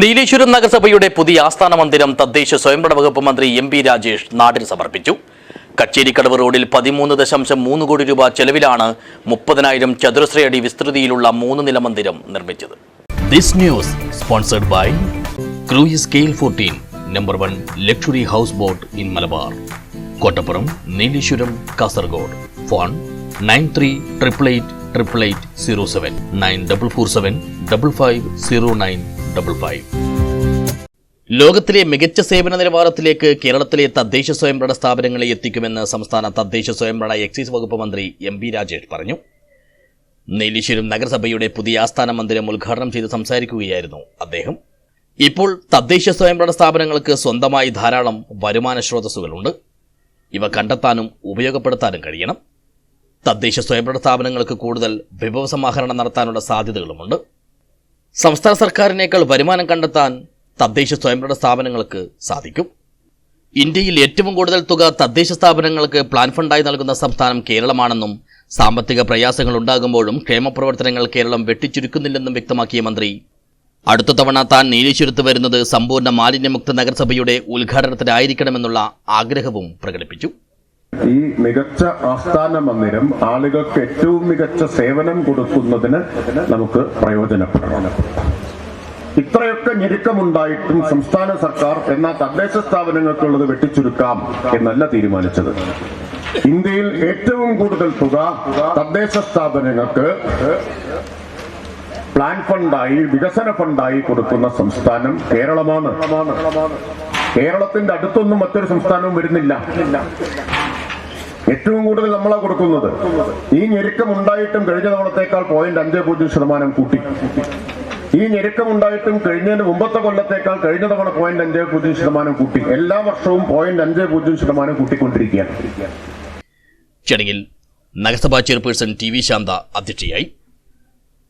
നീലേശ്വരം നഗരസഭയുടെ പുതിയ ആസ്ഥാന മന്ദിരം തദ്ദേശ സ്വയംഭരണ വകുപ്പ് മന്ത്രി എം പി രാജേഷ് നാടിന് സമർപ്പിച്ചു. കച്ചേരിക്കടവ് റോഡിൽ പതിമൂന്ന് ദശാംശം മൂന്ന് കോടി രൂപ ചെലവിലാണ് മുപ്പതിനായിരം ചതുരശ്രയടി വിസ്തൃതിയിലുള്ള മൂന്ന് നില മന്ദിരം നിർമ്മിച്ചത്. This news sponsored by cruise Kail fourteen number one luxury house boat in Malabar Kottappuram Nileshwaram Kasaragod phone nine three triple eight triple eight zero seven nine double four seven double five zero nine double five ലോകത്തിലെ മികച്ച സേവന നിലവാരത്തിലേക്ക് കേരളത്തിലെ തദ്ദേശ സ്വയംഭരണ സ്ഥാപനങ്ങളെ എത്തിക്കുമെന്ന് സംസ്ഥാന തദ്ദേശ സ്വയംഭരണ എക്സൈസ് വകുപ്പ് മന്ത്രി എം പി രാജേഷ് പറഞ്ഞു. നെല്ലിശ്ശേരും നഗരസഭയുടെ പുതിയ ആസ്ഥാന മന്ദിരം ഉദ്ഘാടനം ചെയ്ത് സംസാരിക്കുകയായിരുന്നു അദ്ദേഹം. ഇപ്പോൾ തദ്ദേശ സ്വയംഭരണ സ്ഥാപനങ്ങൾക്ക് സ്വന്തമായി ധാരാളം വരുമാന സ്രോതസ്സുകളുണ്ട്. ഇവ കണ്ടെത്താനും ഉപയോഗപ്പെടുത്താനും കഴിയണം. തദ്ദേശ സ്വയംഭരണ സ്ഥാപനങ്ങൾക്ക് കൂടുതൽ വിഭവ സമാഹരണം നടത്താനുള്ള സാധ്യതകളുമുണ്ട്. സംസ്ഥാന സർക്കാരിനേക്കാൾ വരുമാനം കണ്ടെത്താൻ തദ്ദേശ സ്വയംഭരണ സ്ഥാപനങ്ങൾക്ക് സാധിക്കും. ഇന്ത്യയിൽ ഏറ്റവും കൂടുതൽ തുക തദ്ദേശ സ്ഥാപനങ്ങൾക്ക് പ്ലാൻ ഫണ്ടായി നൽകുന്ന സംസ്ഥാനം കേരളമാണെന്നും സാമ്പത്തിക പ്രയാസങ്ങൾ ഉണ്ടാകുമ്പോഴും ക്ഷേമപ്രവർത്തനങ്ങൾ കേരളം വെട്ടിച്ചുരുക്കുന്നില്ലെന്നും വ്യക്തമാക്കിയ മന്ത്രി അടുത്ത തവണ താൻ നീലേശ്വരത്ത് വരുന്നത് സമ്പൂർണ മാലിന്യമുക്ത നഗരസഭയുടെ ഉദ്ഘാടനത്തിനായിരിക്കണമെന്നുള്ള ആഗ്രഹവും പ്രകടിപ്പിച്ചു. ഈ മികച്ച ആസ്ഥാന മന്ദിരം ആളുകൾക്ക് ഏറ്റവും മികച്ച സേവനം കൊടുക്കുന്നതിന് നമുക്ക് പ്രയോജനപ്പെടണം. ഇത്രയൊക്കെ ഞെരുക്കമുണ്ടായിട്ടും സംസ്ഥാന സർക്കാർ എന്ന തദ്ദേശ സ്ഥാപനങ്ങൾക്കുള്ളത് വെട്ടിച്ചുരുക്കാം എന്നല്ല തീരുമാനിച്ചത്. ഇന്ത്യയിൽ ഏറ്റവും കൂടുതൽ തുക തദ്ദേശ സ്ഥാപനങ്ങൾക്ക് പ്ലാൻ ഫണ്ടായി വികസന ഫണ്ടായി കൊടുക്കുന്ന സംസ്ഥാനം കേരളമാണ്. കേരളത്തിന്റെ അടുത്തൊന്നും മറ്റൊരു സംസ്ഥാനവും വരുന്നില്ല. ഏറ്റവും കൂടുതൽ നമ്മളാ കൊടുക്കുന്നത്. ഈ ഞെരുക്കം ഉണ്ടായിട്ടും കഴിഞ്ഞ തവണത്തേക്കാൾ പോയിന്റ് അഞ്ച് പൂജ്യം ശതമാനം കൂട്ടി. ഈ ഞെരുക്കം ഉണ്ടായിട്ടും കഴിഞ്ഞതിന് മുമ്പത്തെ കൊല്ലത്തേക്കാൾ കഴിഞ്ഞ തവണ പോയിന്റ് അഞ്ച് പൂജ്യം ശതമാനം കൂട്ടി. എല്ലാ വർഷവും പോയിന്റ് അഞ്ച് പൂജ്യം ശതമാനം കൂട്ടിക്കൊണ്ടിരിക്കുകയാണ്. ചടങ്ങിൽ നഗരസഭാ ചെയർപേഴ്സൺ ടി വി ശാന്ത അധ്യക്ഷയായി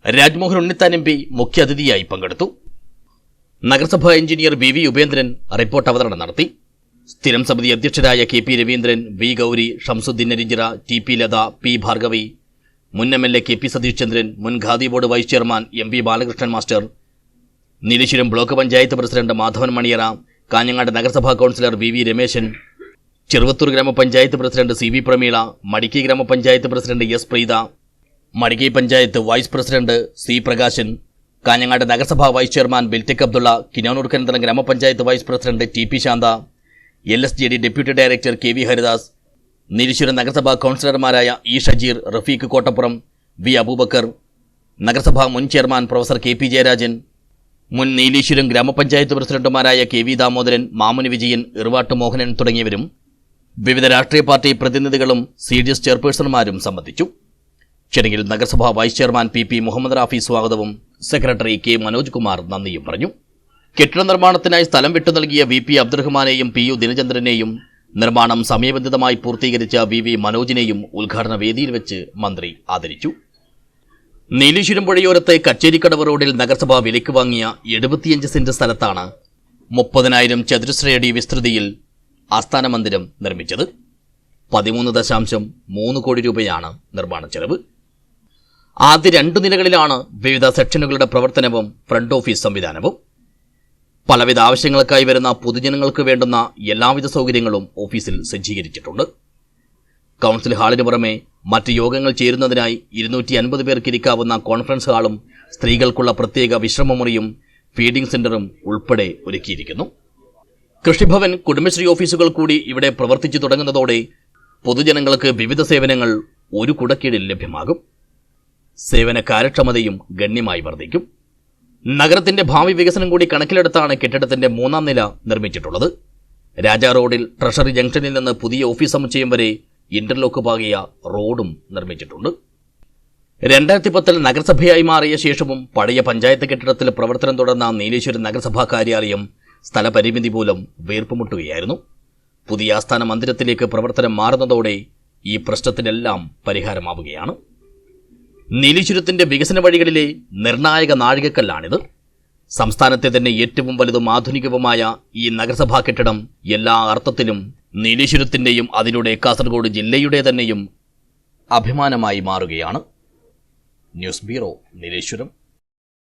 രാജ്മോഹൻ ഉണ്ണിത്താൻ എം പി മുഖ്യാതിഥിയായി പങ്കെടുത്തു. നഗരസഭാ engineer B V Upendran report അവതരണം നടത്തി. സ്ഥിരം സമിതി അധ്യക്ഷരായ K P Raveendran V Gowri Shamsuddin Narinchira T P Latha P Bhargavi മുൻ M L A K P Satheesh Chandran മുൻ Khadi board vice chairman M P Balakrishnan master Nileshwaram block panchayat president Madhavan Maniyara Kanhangad നഗരസഭാ councillor V V Rameshan Cheruvathur ഗ്രാമപഞ്ചായത്ത് president C V Prameela Madikai ഗ്രാമപഞ്ചായത്ത് president S Preetha Madikai panchayat vice president C Prakashan Kanhangad നഗരസഭാ vice chairman ബിൽറ്റിക് Abdulla കിനോനൂർക്കനന്തരം ഗ്രാമപഞ്ചായത്ത് vice president T P Shantha L S J D deputy director K V Haridas നിരീശ്വര നഗരസഭാ കൗൺസിലർമാരായ E Shajeer Rafeeq Kottappuram V Abubakar നഗരസഭാ മുൻ chairman professor K P Jayarajan മുൻ നീലീശ്വരം ഗ്രാമപഞ്ചായത്ത് പ്രസിഡന്റുമാരായ കെ വി ദാമോദരൻ മാമുനി വിജയൻ ഇറുവാട്ട് മോഹനൻ തുടങ്ങിയവരും വിവിധ രാഷ്ട്രീയ പാർട്ടി പ്രതിനിധികളും സി ഡി എസ് ചെയർപേഴ്സൺമാരും സംബന്ധിച്ചു. ചടങ്ങിൽ നഗരസഭാ vice chairman P P Muhammad Rafi സ്വാഗതവും സെക്രട്ടറി കെ മനോജ് കുമാർ നന്ദിയും പറഞ്ഞു. കെട്ടിട നിർമ്മാണത്തിനായി സ്ഥലം വിട്ടു നൽകിയ വി പി അബ്ദുറഹ്മാനെയും പി യു ദിനചന്ദ്രനെയും നിർമ്മാണം സമയബന്ധിതമായി പൂർത്തീകരിച്ച വി വി മനോജിനെയും ഉദ്ഘാടന വേദിയിൽ വെച്ച് മന്ത്രി ആദരിച്ചു. നീലീശ്വരം പുഴയോരത്തെ കച്ചേരിക്കടവ് റോഡിൽ നഗരസഭ വിലയ്ക്ക് വാങ്ങിയ എഴുപത്തിയഞ്ച് സെന്റ് സ്ഥലത്താണ് മുപ്പതിനായിരം ചതുരശ്രയടി വിസ്തൃതിയിൽ ആസ്ഥാന മന്ദിരം നിർമ്മിച്ചത്. പതിമൂന്ന് ദശാംശം മൂന്ന് കോടി രൂപയാണ് നിർമ്മാണ ചെലവ്. ആദ്യ രണ്ടു നിലകളിലാണ് വിവിധ സെക്ഷനുകളുടെ പ്രവർത്തനവും ഫ്രണ്ട് ഓഫീസ് സംവിധാനവും. പലവിധ ആവശ്യങ്ങൾക്കായി വരുന്ന പൊതുജനങ്ങൾക്ക് വേണ്ടുന്ന എല്ലാവിധ സൗകര്യങ്ങളും ഓഫീസിൽ സജ്ജീകരിച്ചിട്ടുണ്ട്. കൗൺസിൽ ഹാളിന് പുറമെ മറ്റ് യോഗങ്ങൾ ചേരുന്നതിനായി ഇരുന്നൂറ്റി അൻപത് പേർക്ക് ഇരിക്കാവുന്ന കോൺഫറൻസ് ഹാളും സ്ത്രീകൾക്കുള്ള പ്രത്യേക വിശ്രമമുറിയും ഫീഡിംഗ് സെന്ററും ഉൾപ്പെടെ ഒരുക്കിയിരിക്കുന്നു. കൃഷിഭവൻ കുടുംബശ്രീ ഓഫീസുകൾ കൂടി ഇവിടെ പ്രവർത്തിച്ചു തുടങ്ങുന്നതോടെ പൊതുജനങ്ങൾക്ക് വിവിധ സേവനങ്ങൾ ഒരു കുടക്കീഴിൽ ലഭ്യമാകും. സേവന കാര്യക്ഷമതയും ഗണ്യമായി വർദ്ധിക്കും. നഗരത്തിന്റെ ഭാവി വികസനം കൂടി കണക്കിലെടുത്താണ് കെട്ടിടത്തിന്റെ മൂന്നാം നില നിർമ്മിച്ചിട്ടുള്ളത്. രാജാ റോഡിൽ ട്രഷറി ജംഗ്ഷനിൽ നിന്ന് പുതിയ ഓഫീസ് സമുച്ചയം വരെ ഇന്റർലോക്ക് പാകിയ റോഡും നിർമ്മിച്ചിട്ടുണ്ട്. രണ്ടായിരത്തി പത്തിൽ നഗരസഭയായി മാറിയ ശേഷവും പഴയ പഞ്ചായത്ത് കെട്ടിടത്തിൽ പ്രവർത്തനം തുടർന്ന നീലേശ്വരം നഗരസഭാ കാര്യാലയം സ്ഥലപരിമിതി മൂലം വീർപ്പുമുട്ടുകയായിരുന്നു. പുതിയ ആസ്ഥാന മന്ദിരത്തിലേക്ക് പ്രവർത്തനം മാറുന്നതോടെ ഈ പ്രശ്നത്തിനെല്ലാം പരിഹാരമാവുകയാണ്. നീലേശ്വരത്തിന്റെ വികസന വഴികളിലെ നിർണായക നാഴികക്കല്ലാണിത്. സംസ്ഥാനത്തെ തന്നെ ഏറ്റവും വലുതും ആധുനികവുമായ ഈ നഗരസഭാ കെട്ടിടം എല്ലാ അർത്ഥത്തിലും നീലീശ്വരത്തിന്റെയും അതിലൂടെ കാസർഗോഡ് ജില്ലയുടെ തന്നെയും അഭിമാനമായി മാറുകയാണ്. News bureau Nileshwaram.